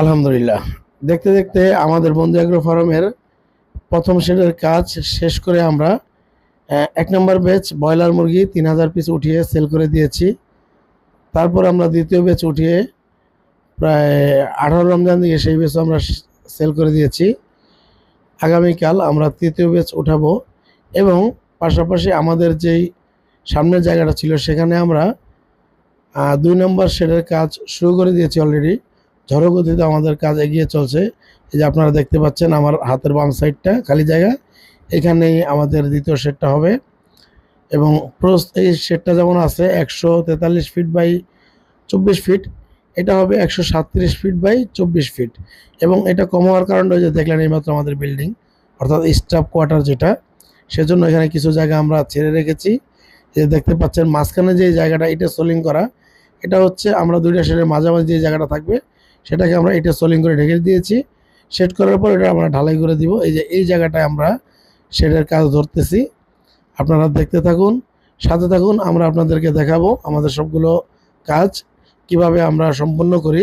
আলহামদুলিল্লাহ। দেখতে দেখতে আমাদের বন্ধু এগ্রো ফার্মের প্রথম শেডের কাজ শেষ করে আমরা এক নম্বর ব্যাচ ব্রয়লার মুরগি তিন হাজার পিস উঠিয়ে সেল করে দিয়েছি। তারপর আমরা দ্বিতীয় ব্যাচ উঠিয়ে প্রায় আঠারো রমজান দিকে সেই ব্যাচও আমরা সেল করে দিয়েছি। আগামীকাল আমরা তৃতীয় ব্যাচ উঠাবো এবং পাশাপাশি আমাদের যেই সামনের জায়গাটা ছিল সেখানে আমরা দুই নম্বর শেডের কাজ শুরু করে দিয়েছি অলরেডি ঝড়ো গতিতে আমাদের কাজ এগিয়ে চলছে। এই যে আপনারা দেখতে পাচ্ছেন আমার হাতের বাম সাইডটা খালি জায়গা। এখানেই আমাদের দ্বিতীয় শেডটা হবে। এবং প্রস এই শেডটা যেমন আছে একশো তেতাল্লিশ ফিট বাই চব্বিশ ফিট, এটা হবে একশো সাতত্রিশ ফিট বাই চব্বিশ ফিট। এবং এটা কম হওয়ার কারণটা ওই যে দেখলেন এইমাত্র আমাদের বিল্ডিং, অর্থাৎ স্টাফ কোয়ার্টার যেটা, সেজন্য এখানে কিছু জায়গা আমরা ছেড়ে রেখেছি। যে দেখতে পাচ্ছেন, মাঝখানে যে জায়গাটা, এটা সোলিং করা, এটা হচ্ছে আমরা দুইটা শেডের মাঝামাঝি যে জায়গাটা থাকবে সেটাকে আমরা এটা সোলিং করে ঢেকে দিয়েছি। সেট করার পর এটা আমরা ঢালাই করে দিব। এই যে, এই জায়গাটায় আমরা শেডের কাজ ধরতেছি। আপনারা দেখতে থাকুন, সাথে থাকুন, আমরা আপনাদেরকে দেখাবো আমাদের সবগুলো কাজ, কীভাবে আমরা সম্পন্ন করি।